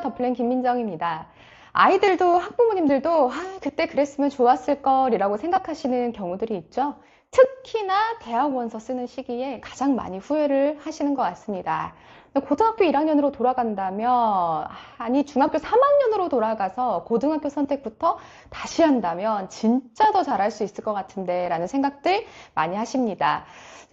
더플랜 김민정입니다. 아이들도 학부모님들도 아, 그때 그랬으면 좋았을 걸이라고 생각하시는 경우들이 있죠. 특히나 대학 원서 쓰는 시기에 가장 많이 후회를 하시는 것 같습니다. 고등학교 1학년으로 돌아간다면, 아니, 중학교 3학년으로 돌아가서 고등학교 선택부터 다시 한다면 진짜 더 잘할 수 있을 것 같은데 라는 생각들 많이 하십니다.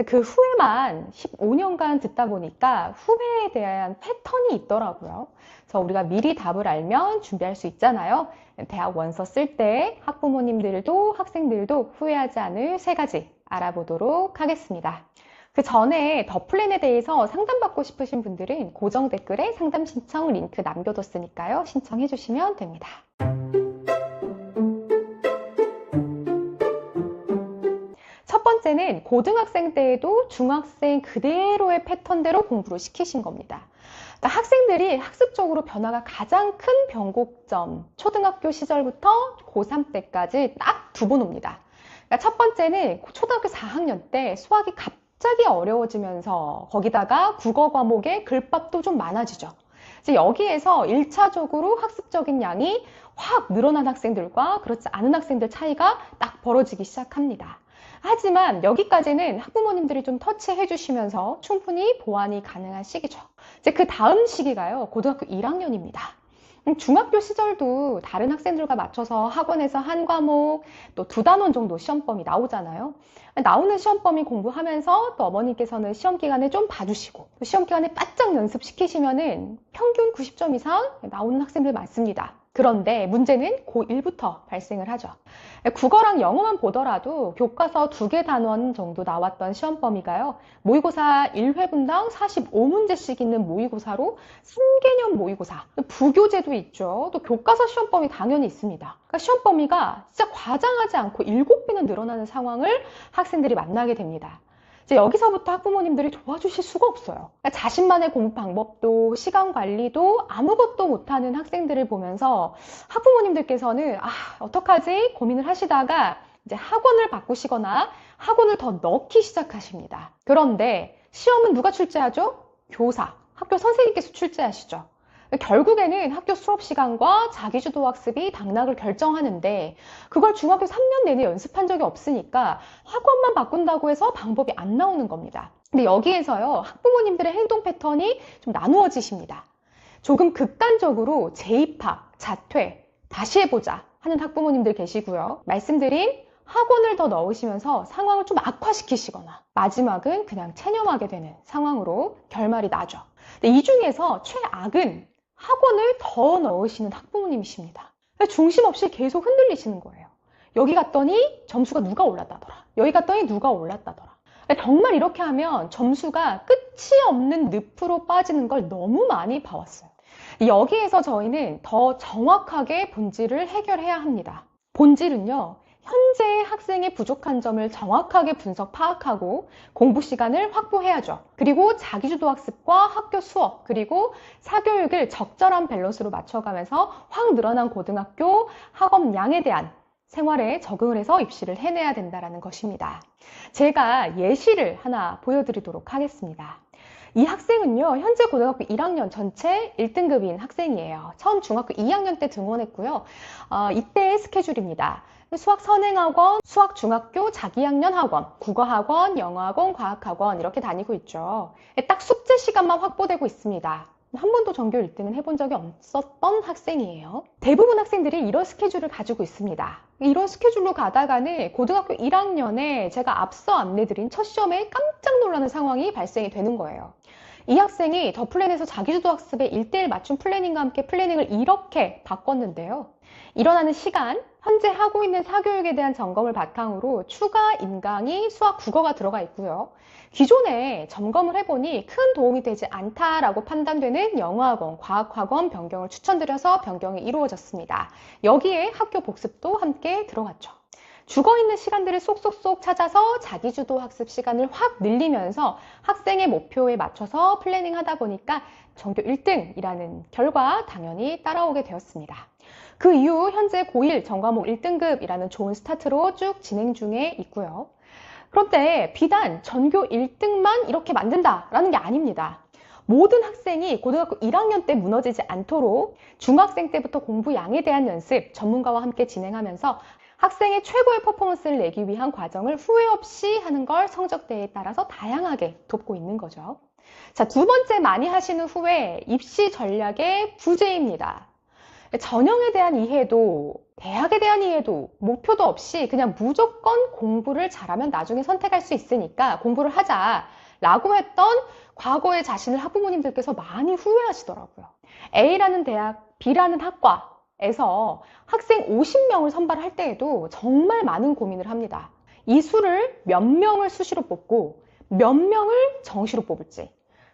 그 후회만 15년간 듣다 보니까 후회에 대한 패턴이 있더라고요. 그래서 우리가 미리 답을 알면 준비할 수 있잖아요. 대학 원서 쓸 때 학부모님들도 학생들도 후회하지 않을 세 가지 알아보도록 하겠습니다. 그 전에 더 플랜에 대해서 상담받고 싶으신 분들은 고정 댓글에 상담 신청 링크 남겨뒀으니까요. 신청해 주시면 됩니다. 첫 번째는 고등학생 때에도 중학생 그대로의 패턴대로 공부를 시키신 겁니다. 그러니까 학생들이 학습적으로 변화가 가장 큰 변곡점, 초등학교 시절부터 고3 때까지 딱 두 번 옵니다. 그러니까 첫 번째는 초등학교 4학년 때 수학이 갑 자기 어려워지면서 거기다가 국어 과목에 글밥도 좀 많아지죠. 이제 여기에서 1차적으로 학습적인 양이 확 늘어난 학생들과 그렇지 않은 학생들 차이가 딱 벌어지기 시작합니다. 하지만 여기까지는 학부모님들이 좀 터치해 주시면서 충분히 보완이 가능한 시기죠. 이제 그 다음 시기가요, 고등학교 1학년입니다. 중학교 시절도 다른 학생들과 맞춰서 학원에서 한 과목, 또 두 단원 정도 시험범위 나오잖아요. 나오는 시험범위 공부하면서 또 어머니께서는 시험 기간에 좀 봐주시고, 또 시험 기간에 바짝 연습시키시면은 평균 90점 이상 나오는 학생들 많습니다. 그런데 문제는 고1부터 발생을 하죠. 국어랑 영어만 보더라도 교과서 두 개 단원 정도 나왔던 시험 범위가요. 모의고사 1회분당 45문제씩 있는 모의고사로 3개년 모의고사, 부교재도 있죠. 또 교과서 시험 범위 당연히 있습니다. 그러니까 시험 범위가 진짜 과장하지 않고 7배는 늘어나는 상황을 학생들이 만나게 됩니다. 이제 여기서부터 학부모님들이 도와주실 수가 없어요. 그러니까 자신만의 공부 방법도 시간 관리도 아무것도 못하는 학생들을 보면서 학부모님들께서는 아 어떡하지 고민을 하시다가 이제 학원을 바꾸시거나 학원을 더 넣기 시작하십니다. 그런데 시험은 누가 출제하죠? 교사, 학교 선생님께서 출제하시죠. 결국에는 학교 수업 시간과 자기주도 학습이 당락을 결정하는데 그걸 중학교 3년 내내 연습한 적이 없으니까 학원만 바꾼다고 해서 방법이 안 나오는 겁니다. 근데 여기에서요, 학부모님들의 행동 패턴이 좀 나누어지십니다. 조금 극단적으로 재입학, 자퇴, 다시 해보자 하는 학부모님들 계시고요. 말씀드린 학원을 더 넣으시면서 상황을 좀 악화시키시거나 마지막은 그냥 체념하게 되는 상황으로 결말이 나죠. 이 중에서 최악은 학원을 더 넣으시는 학부모님이십니다. 중심 없이 계속 흔들리시는 거예요. 여기 갔더니 점수가 누가 올랐다더라. 여기 갔더니 누가 올랐다더라. 정말 이렇게 하면 점수가 끝이 없는 늪으로 빠지는 걸 너무 많이 봐왔어요. 여기에서 저희는 더 정확하게 본질을 해결해야 합니다. 본질은요, 현재 학생의 부족한 점을 정확하게 분석 파악하고 공부 시간을 확보해야죠. 그리고 자기주도 학습과 학교 수업 그리고 사교육을 적절한 밸런스로 맞춰가면서 확 늘어난 고등학교 학업량에 대한 생활에 적응을 해서 입시를 해내야 된다는 것입니다. 제가 예시를 하나 보여드리도록 하겠습니다. 이 학생은요, 현재 고등학교 1학년 전체 1등급인 학생이에요. 처음 중학교 2학년 때 등원했고요. 어, 이때의 스케줄입니다. 수학 선행학원, 수학 중학교 자기학년 학원, 국어학원, 영어학원, 과학학원 이렇게 다니고 있죠. 딱 숙제 시간만 확보되고 있습니다. 한 번도 전교 1등은 해본 적이 없었던 학생이에요. 대부분 학생들이 이런 스케줄을 가지고 있습니다. 이런 스케줄로 가다가는 고등학교 1학년에 제가 앞서 안내드린 첫 시험에 깜짝 놀라는 상황이 발생이 되는 거예요. 이 학생이 더 플랜에서 자기주도 학습의 1대1 맞춤 플래닝과 함께 플래닝을 이렇게 바꿨는데요. 일어나는 시간, 현재 하고 있는 사교육에 대한 점검을 바탕으로 추가 인강이 수학 국어가 들어가 있고요. 기존에 점검을 해보니 큰 도움이 되지 않다라고 판단되는 영어학원, 과학학원 변경을 추천드려서 변경이 이루어졌습니다. 여기에 학교 복습도 함께 들어갔죠. 죽어 있는 시간들을 쏙쏙쏙 찾아서 자기주도 학습 시간을 확 늘리면서 학생의 목표에 맞춰서 플래닝 하다 보니까 전교 1등이라는 결과 당연히 따라오게 되었습니다. 그 이후 현재 고1 전과목 1등급이라는 좋은 스타트로 쭉 진행 중에 있고요. 그런데 비단 전교 1등만 이렇게 만든다라는 게 아닙니다. 모든 학생이 고등학교 1학년 때 무너지지 않도록 중학생 때부터 공부 양에 대한 연습 전문가와 함께 진행하면서 학생의 최고의 퍼포먼스를 내기 위한 과정을 후회 없이 하는 걸 성적대에 따라서 다양하게 돕고 있는 거죠. 자, 두 번째 많이 하시는 후에 입시 전략의 부재입니다. 전형에 대한 이해도, 대학에 대한 이해도, 목표도 없이 그냥 무조건 공부를 잘하면 나중에 선택할 수 있으니까 공부를 하자라고 했던 과거의 자신을 학부모님들께서 많이 후회하시더라고요. A라는 대학, B라는 학과에서 학생 50명을 선발할 때에도 정말 많은 고민을 합니다. 이 수를 몇 명을 수시로 뽑고 몇 명을 정시로 뽑을지,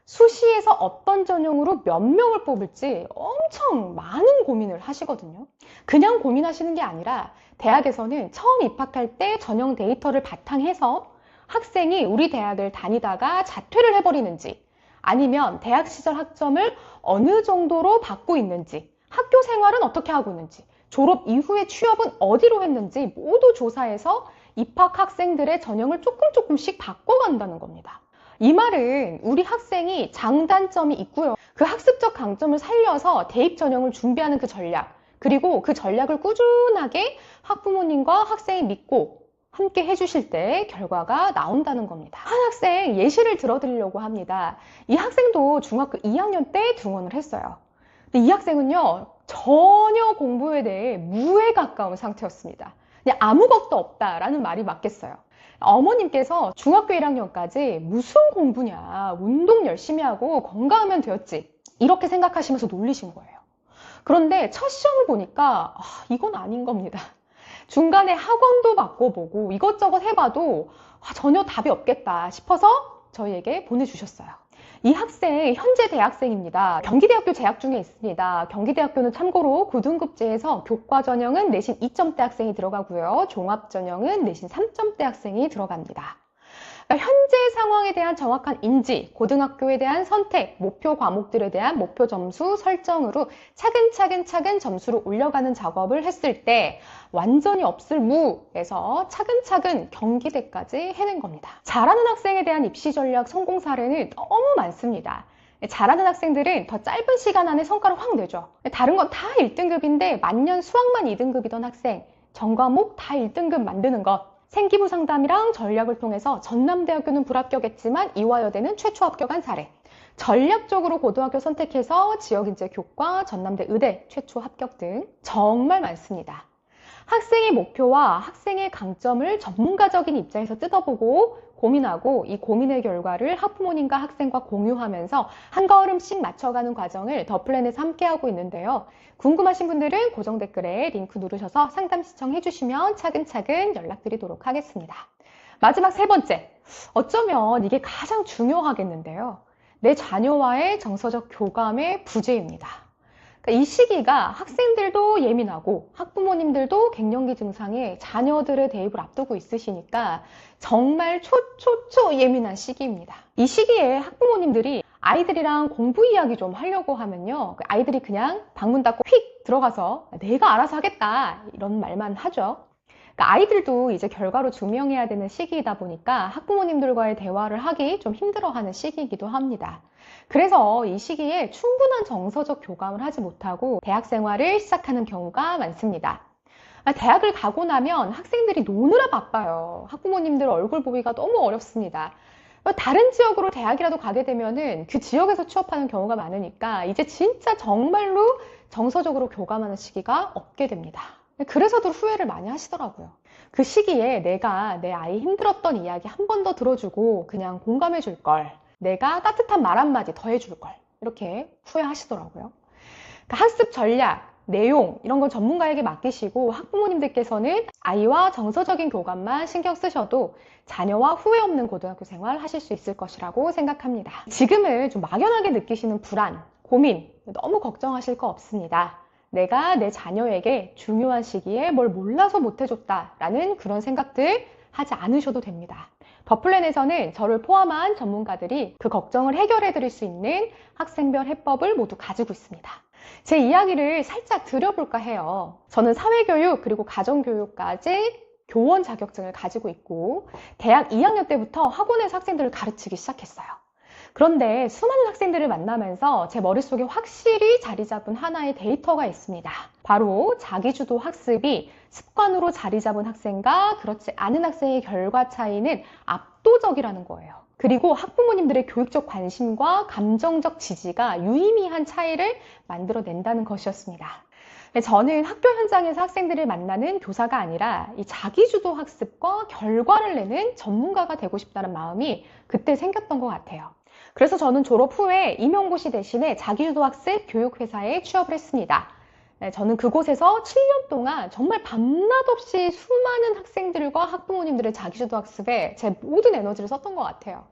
수시에서 어떤 전형으로 몇 명을 뽑을지 엄청 많은 고민을 하시거든요. 그냥 고민하시는 게 아니라 대학에서는 처음 입학할 때 전형 데이터를 바탕해서 학생이 우리 대학을 다니다가 자퇴를 해버리는지 아니면 대학 시절 학점을 어느 정도로 받고 있는지 학교 생활은 어떻게 하고 있는지 졸업 이후에 취업은 어디로 했는지 모두 조사해서 입학 학생들의 전형을 조금 조금씩 바꿔간다는 겁니다. 이 말은 우리 학생이 장단점이 있고요. 그 학습적 강점을 살려서 대입 전형을 준비하는 그 전략, 그리고 그 전략을 꾸준하게 학부모님과 학생이 믿고 함께 해주실 때 결과가 나온다는 겁니다. 한 학생 예시를 들어드리려고 합니다. 이 학생도 중학교 2학년 때 등원을 했어요. 근데 이 학생은요, 전혀 공부에 대해 무에 가까운 상태였습니다. 아무것도 없다라는 말이 맞겠어요. 어머님께서 중학교 1학년까지 무슨 공부냐, 운동 열심히 하고 건강하면 되었지. 이렇게 생각하시면서 놀리신 거예요. 그런데 첫 시험을 보니까 아, 이건 아닌 겁니다. 중간에 학원도 바꿔보고 이것저것 해봐도 아, 전혀 답이 없겠다 싶어서 저희에게 보내주셨어요. 이 학생 현재 대학생입니다. 경기대학교 재학 중에 있습니다. 경기대학교는 참고로 고등급제에서 교과 전형은 내신 2점대 학생이 들어가고요. 종합 전형은 내신 3점대 학생이 들어갑니다. 그러니까 현재 상황에 대한 정확한 인지, 고등학교에 대한 선택, 목표 과목들에 대한 목표 점수 설정으로 차근차근 차근 점수를 올려가는 작업을 했을 때 완전히 없을 무에서 차근차근 경기대까지 해낸 겁니다. 잘하는 학생에 대한 입시 전략 성공 사례는 너무 많습니다. 잘하는 학생들은 더 짧은 시간 안에 성과를 확 내죠. 다른 건 다 1등급인데 만년 수학만 2등급이던 학생, 전과목 다 1등급 만드는 것 생기부 상담이랑 전략을 통해서 전남대학교는 불합격했지만 이화여대는 최초 합격한 사례. 전략적으로 고등학교 선택해서 지역인재 교과, 전남대 의대 최초 합격 등 정말 많습니다. 학생의 목표와 학생의 강점을 전문가적인 입장에서 뜯어보고 고민하고 이 고민의 결과를 학부모님과 학생과 공유하면서 한 걸음씩 맞춰가는 과정을 더 플랜에서 함께하고 있는데요. 궁금하신 분들은 고정 댓글에 링크 누르셔서 상담 시청해 주시면 차근차근 연락드리도록 하겠습니다. 마지막 세 번째. 어쩌면 이게 가장 중요하겠는데요. 내 자녀와의 정서적 교감의 부재입니다. 그러니까 이 시기가 학생들도 예민하고 학부모님들도 갱년기 증상에 자녀들의 대입을 앞두고 있으시니까 정말 초초초 예민한 시기입니다. 이 시기에 학부모님들이 아이들이랑 공부 이야기 좀 하려고 하면요. 그 아이들이 그냥 방문 닫고 휙 들어가서 내가 알아서 하겠다 이런 말만 하죠. 그러니까 아이들도 이제 결과로 증명해야 되는 시기이다 보니까 학부모님들과의 대화를 하기 좀 힘들어하는 시기이기도 합니다. 그래서 이 시기에 충분한 정서적 교감을 하지 못하고 대학 생활을 시작하는 경우가 많습니다. 아, 대학을 가고 나면 학생들이 노느라 바빠요. 학부모님들 얼굴 보기가 너무 어렵습니다. 다른 지역으로 대학이라도 가게 되면은 그 지역에서 취업하는 경우가 많으니까 이제 진짜 정말로 정서적으로 교감하는 시기가 없게 됩니다. 그래서도 후회를 많이 하시더라고요. 그 시기에 내가 내 아이 힘들었던 이야기 한 번 더 들어주고 그냥 공감해 줄 걸. 내가 따뜻한 말 한마디 더 해줄 걸. 이렇게 후회하시더라고요. 그러니까 학습 전략, 내용 이런 걸 전문가에게 맡기시고 학부모님들께서는 아이와 정서적인 교감만 신경 쓰셔도 자녀와 후회 없는 고등학교 생활 하실 수 있을 것이라고 생각합니다. 지금은 좀 막연하게 느끼시는 불안, 고민 너무 걱정하실 거 없습니다. 내가 내 자녀에게 중요한 시기에 뭘 몰라서 못해줬다라는 그런 생각들 하지 않으셔도 됩니다. 더플랜에서는 저를 포함한 전문가들이 그 걱정을 해결해 드릴 수 있는 학생별 해법을 모두 가지고 있습니다. 제 이야기를 살짝 드려볼까 해요. 저는 사회교육 그리고 가정교육까지 교원 자격증을 가지고 있고 대학 2학년 때부터 학원에서 학생들을 가르치기 시작했어요. 그런데 수많은 학생들을 만나면서 제 머릿속에 확실히 자리 잡은 하나의 데이터가 있습니다. 바로 자기주도 학습이 습관으로 자리 잡은 학생과 그렇지 않은 학생의 결과 차이는 압도적이라는 거예요. 그리고 학부모님들의 교육적 관심과 감정적 지지가 유의미한 차이를 만들어낸다는 것이었습니다. 네, 저는 학교 현장에서 학생들을 만나는 교사가 아니라 이 자기주도 학습과 결과를 내는 전문가가 되고 싶다는 마음이 그때 생겼던 것 같아요. 그래서 저는 졸업 후에 임용고시 대신에 자기주도 학습 교육회사에 취업을 했습니다. 네, 저는 그곳에서 7년 동안 정말 밤낮 없이 수많은 학생들과 학부모님들의 자기주도 학습에 제 모든 에너지를 썼던 것 같아요.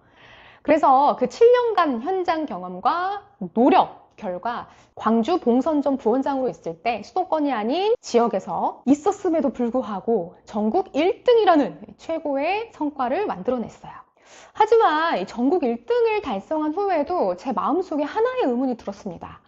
그래서 그 7년간 현장 경험과 노력, 결과 광주 봉선점 부원장으로 있을 때 수도권이 아닌 지역에서 있었음에도 불구하고 전국 1등이라는 최고의 성과를 만들어냈어요. 하지만 이 전국 1등을 달성한 후에도 제 마음속에 하나의 의문이 들었습니다.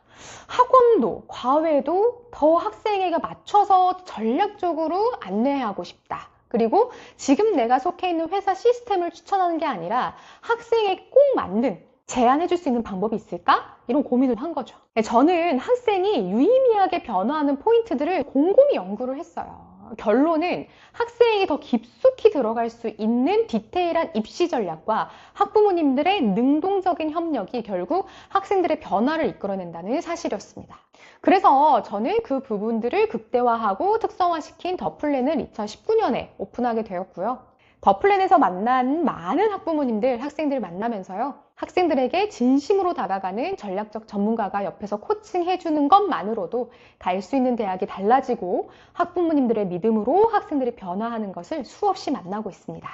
학원도 과외도 더 학생에게 맞춰서 전략적으로 안내하고 싶다. 그리고 지금 내가 속해 있는 회사 시스템을 추천하는 게 아니라 학생에 꼭 맞는 제안해 줄 수 있는 방법이 있을까? 이런 고민을 한 거죠. 네, 저는 학생이 유의미하게 변화하는 포인트들을 곰곰이 연구를 했어요. 결론은 학생에게 더 깊숙이 들어갈 수 있는 디테일한 입시 전략과 학부모님들의 능동적인 협력이 결국 학생들의 변화를 이끌어낸다는 사실이었습니다. 그래서 저는 그 부분들을 극대화하고 특성화시킨 더 플랜을 2019년에 오픈하게 되었고요. 더 플랜에서 만난 많은 학부모님들, 학생들 만나면서요. 학생들에게 진심으로 다가가는 전략적 전문가가 옆에서 코칭해주는 것만으로도 갈 수 있는 대학이 달라지고 학부모님들의 믿음으로 학생들이 변화하는 것을 수없이 만나고 있습니다.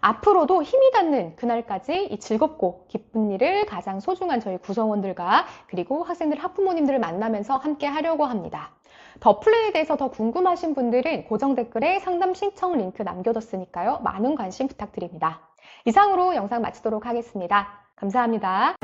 앞으로도 힘이 닿는 그날까지 이 즐겁고 기쁜 일을 가장 소중한 저희 구성원들과 그리고 학생들 학부모님들을 만나면서 함께 하려고 합니다. 더 플랜에 대해서 더 궁금하신 분들은 고정 댓글에 상담 신청 링크 남겨뒀으니까요. 많은 관심 부탁드립니다. 이상으로 영상 마치도록 하겠습니다. 감사합니다.